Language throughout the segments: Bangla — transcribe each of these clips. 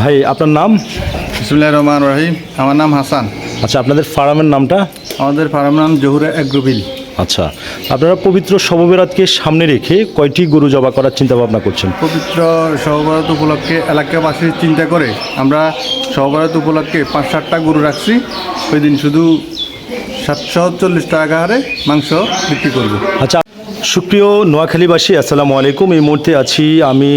ভাই আপনার নাম? বিসমুল্লাহ রহমান রহিম। আমার নাম হাসান। আচ্ছা আপনাদের ফার্মের নামটা? আমাদের ফার্মের নাম জহুরা এগ্রোবিল আচ্ছা আপনারা পবিত্র শববেরাতকে সামনে রেখে কয়টি গরু জবা করার চিন্তা ভাবনা করছেন? পবিত্র সহভারত উপলক্ষে এলাকাবাসীর চিন্তা করে আমরা সহভারত উপলক্ষে পাঁচ সাতটা গরু রাখছি। ওই দিন শুধু সাতশো চল্লিশ টাকা হারে মাংস বিক্রি করব। আচ্ছা সুপ্রিয় নোয়াখালীবাসী আসসালামু আলাইকুম। এই মুহূর্তে আছি আমি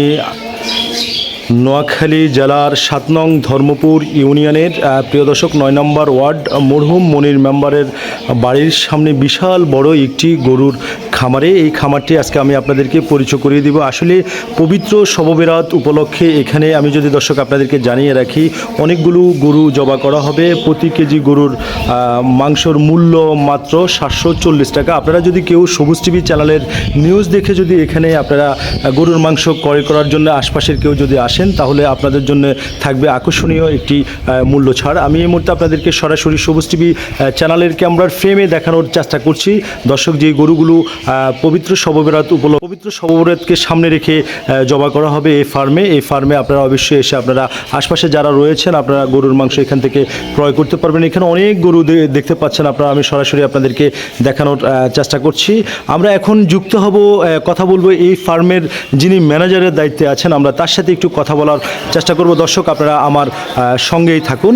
নোয়াখালী জেলার সাত নং ধর্মপুর ইউনিয়নের প্রিয় দর্শক, নয় নম্বর ওয়ার্ড মরহুম মনির মেম্বারের বাড়ির সামনে বিশাল বড় একটি গরুর খামারে, এই খামারটি আজকে আমি আপনাদেরকে পরিচয় করিয়ে দিব। আসলে পবিত্র শববেরাত উপলক্ষে এখানে আমি যদি দর্শক আপনাদেরকে জানিয়ে রাখি, অনেকগুলো গরু জবা করা হবে। প্রতি কেজি গরুর মাংসর মূল্য মাত্র সাতশো চল্লিশ টাকা। আপনারা যদি কেউ সবুজ টিভি চ্যানেলের নিউজ দেখে যদি এখানে আপনারা গরুর মাংস ক্রয় করার জন্য আশপাশের কেউ যদি আসেন, তাহলে আপনাদের জন্য থাকবে আকর্ষণীয় একটি মূল্য ছাড়। আমি এই মুহূর্তে আপনাদেরকে সরাসরি সবুজ টিভি চ্যানেলের ক্যামেরার ফ্রেমে দেখানোর চেষ্টা করছি। দর্শক, যে গরুগুলো পবিত্র শববেরাত উপলক্ষ পবিত্র শববেরাতকে সামনে রেখে জবা করা হবে এই ফার্মে। এই ফার্মে আপনারা অবশ্যই এসে আপনারা আশপাশে যারা রয়েছেন, আপনারা গরুর মাংস এখান থেকে ক্রয় করতে পারবেন। এখানে অনেক গরু দেখতে পাচ্ছেন আপনারা। আমি সরাসরি আপনাদেরকে দেখানোর চেষ্টা করছি। আমরা এখন যুক্ত হব কথা বলব এই ফার্মের যিনি ম্যানেজারের দায়িত্বে আছেন, আমরা তার সাথে একটু কথা বলার চেষ্টা করব। দর্শক, আপনারা আমার সঙ্গেই থাকুন।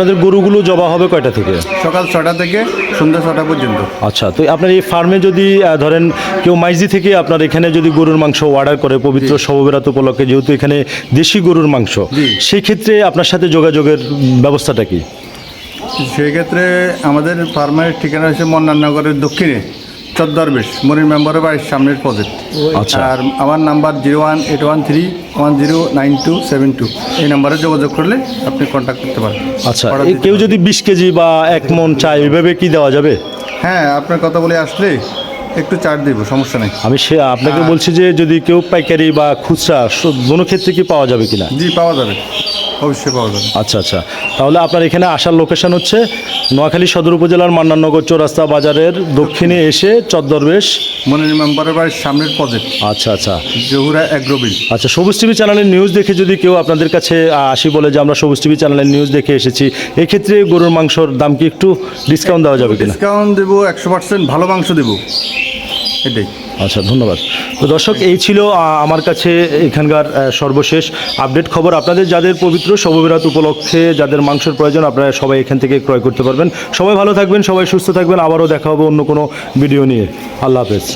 আপনাদের গরুগুলো জবা হবে কয়টা থেকে? সকাল ছটা থেকে সন্ধ্যা ছটা পর্যন্ত। আচ্ছা তো আপনার এই ফার্মে যদি ধরেন কেউ মাইজি থেকে আপনার এখানে যদি গরুর মাংস অর্ডার করে পবিত্র শববেরাত উপলক্ষে যেহেতু এখানে দেশি গরুর মাংস জি। সেই ক্ষেত্রে আপনার সাথে যোগাযোগের ব্যবস্থাটা কি? সেক্ষেত্রে আমাদের ফার্মের ঠিকানা হচ্ছে মন্নাননগরের দক্ষিণে। চোদ্দরবেশ মনির মেম্বারের বাড়ির সামনের প্রজেক্ট আচ্ছা। আর আমার number zero one eight one three one zero nine two seven two এই নাম্বারে যোগাযোগ করলে আপনি কন্ট্যাক্ট করতে পারেন। আচ্ছা কেউ যদি বিশ কেজি বা এক মন চায় ওইভাবে কি দেওয়া যাবে? হ্যাঁ আপনার কথা বলে আসলে একটু ছাড় দিব সমস্যা নেই। আমি সে আপনাকে বলছি যে যদি কেউ পাইকারি বা খুচরা দোনো ক্ষেত্রে কি পাওয়া যাবে কিনা? জি পাওয়া যাবে। অবশ্যই পাওয়া যাবে। আচ্ছা আচ্ছা। তাহলে আপনার এখানে আসার লোকেশন হচ্ছে নোয়াখালী সদর উপজেলার মান্নাননগর চৌরাস্তা বাজারের দক্ষিণে এসে চদ্দরবেশ। মনির মেম্বারের বাড়ির সামনের প্রজেক্ট আচ্ছা আচ্ছা। জহুরা অ্যাগ্রোবিল আচ্ছা সবুজ টিভি চ্যানেলের নিউজ দেখে যদি কেউ আপনাদের কাছে আসি বলে যে আমরা সবুজ টিভি চ্যানেলের নিউজ দেখে এসেছি এক্ষেত্রে গরুর মাংসর দাম কি একটু ডিসকাউন্ট দেওয়া যাবে কিনা? ডিসকাউন্ট দেবো একশো পার্সেন্ট ভালো মাংস দেবো। এটাই। আচ্ছা ধন্যবাদ। তো দর্শক, এই ছিল আমার কাছে এখানকার সর্বশেষ আপডেট খবর। আপনাদের যাদের পবিত্র শববিরাত উপলক্ষে যাদের মাংসের প্রয়োজন, আপনারা সবাই এখান থেকে ক্রয় করতে পারবেন। সবাই ভালো থাকবেন, সবাই সুস্থ থাকবেন। আবারও দেখা হবে অন্য কোনো ভিডিও নিয়ে। আল্লাহ হাফেজ।